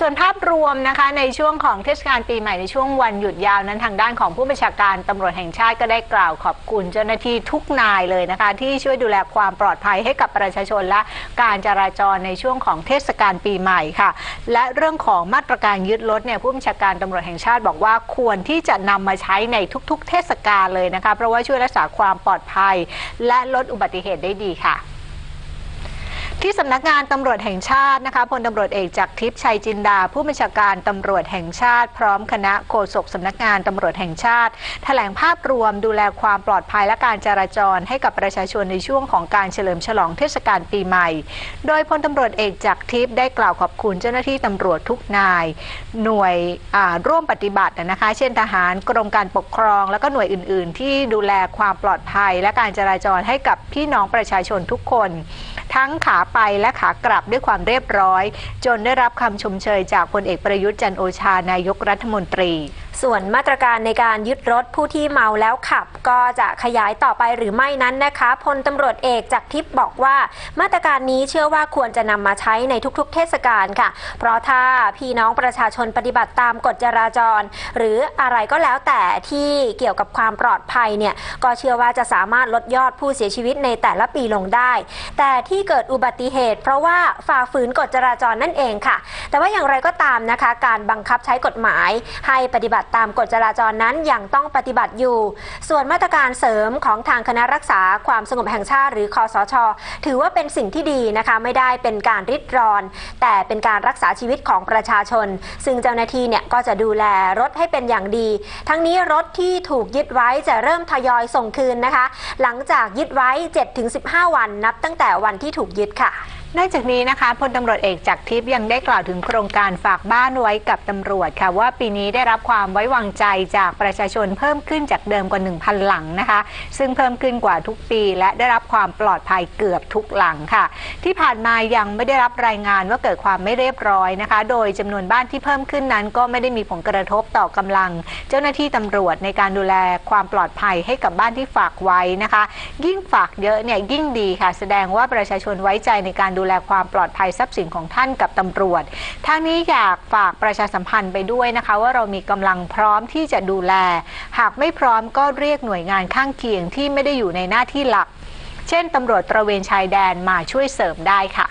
ส่วนภาพรวมนะคะในช่วงของเทศกาลปีใหม่ในช่วงวันหยุดยาวนั้นทางด้านของผู้บัญชาการตำรวจแห่งชาติก็ได้กล่าวขอบคุณเจ้าหน้าที่ทุกนายเลยนะคะ ที่ช่วยดูแลความปลอดภัยให้กับประชาชนและการจราจรในช่วงของเทศกาลปีใหม่ค่ะ และเรื่องของมาตรการยึดรถเนี่ยผู้บัญชาการตำรวจแห่งชาติบอกว่าควรที่จะนำมาใช้ในทุก ๆ เทศกาลเลยนะคะเพราะว่าช่วยรักษาความปลอดภัย และลดอุบัติเหตุได้ดีค่ะ ที่สำนักงานตำรวจแห่งชาตินะคะพลตำรวจเอกจากทิพย์ชัยจินดา ผู้บัญชาการตำรวจแห่งชาติ พร้อมคณะโฆษกสำนักงานตำรวจแห่งชาติแถลงภาพรวมดูแลความปลอดภัยและการจราจรให้กับประชาชนในช่วงของการเฉลิมฉลองเทศกาลปีใหม่ โดยพลตำรวจเอกจากทิพย์ได้กล่าวขอบคุณเจ้าหน้าที่ตำรวจทุกนาย หน่วยร่วมปฏิบัตินะคะ เช่นทหารกรมการปกครอง แล้วก็หน่วยอื่น ๆ ที่ดูแลความปลอดภัย และการจราจรให้กับพี่น้องประชาชนทุกคน ทั้งขาไปและขากลับด้วยความเรียบร้อย จนได้รับคำชมเชยจากพลเอกประยุทธ์จันโอชานายกรัฐมนตรี ส่วนมาตรการในการยึดรถผู้ที่เมาแล้วขับ ก็จะขยายต่อไปหรือไม่นั้นนะคะพลตำรวจเอกจากทิพย์บอกว่ามาตรการนี้เชื่อว่าควรจะนำมาใช้ในทุกๆ เทศกาลค่ะ เพราะถ้าพี่น้องประชาชนปฏิบัติตามกฎจราจร หรืออะไรก็แล้วแต่ที่เกี่ยวกับความปลอดภัยเนี่ยก็เชื่อว่าจะสามารถลดยอดผู้เสียชีวิตในแต่ละปีลงได้ แต่ที่เกิดอุบัติเหตุ เพราะว่าฝ่าฝืนกฎจราจรนั่นเองค่ะ แต่ว่าอย่างไรก็ตามนะคะ การบังคับใช้กฎหมายให้ปฏิบัติตามกฎจราจรนั้นยังต้องปฏิบัติอยู่ ส่วนมาตรการเสริมของทางคณะรักษาความสงบแห่งชาติหรือคอสช ถือว่าเป็นสิ่งที่ดีนะคะไม่ได้เป็นการริดรอน แต่เป็นการรักษาชีวิตของประชาชน ซึ่งเจ้าหน้าที่เนี่ยก็จะดูแลรถให้เป็นอย่างดี ทั้งนี้รถที่ถูกยึดไว้จะเริ่มทยอยส่งคืนนะคะ หลังจากยึดไว้ 7-15 วันนับตั้งแต่วันที่ถูกยึดค่ะ นอกจากนี้นะคะพลตำรวจเอกจากทิพย์ยังได้กล่าวถึงโครงการฝากบ้านไว้กับตำรวจค่ะว่าปีนี้ได้รับความไว้วางใจจากประชาชนเพิ่มขึ้นจากเดิมกว่า 1,000 หลังนะคะ ซึ่งเพิ่มขึ้นกว่าทุกปี และได้รับความปลอดภัยเกือบทุกหลังค่ะ ที่ผ่านมายังไม่ได้รับรายงานว่าเกิดความไม่เรียบร้อยนะคะ โดยจำนวนบ้านที่เพิ่มขึ้นนั้น ก็ไม่ได้มีผลกระทบต่อกำลัง เจ้าหน้าที่ตำรวจในการดูแลความปลอดภัยให้กับบ้านที่ฝากไว้นะคะ ยิ่งฝากเยอะเนี่ยยิ่งดีค่ะ แสดงว่าประชาชนไว้ใจในการดูแลความปลอดภัยทรัพย์สินของท่านกับตำรวจทางนี้อยากฝากประชาสัมพันธ์ไปด้วยนะคะ ว่าเรามีกำลังพร้อมที่จะดูแล หากไม่พร้อมก็เรียกหน่วยงานข้างเคียงที่ไม่ได้อยู่ในหน้าที่หลัก เช่นตำรวจตระเวนชายแดนมาช่วยเสริมได้ค่ะ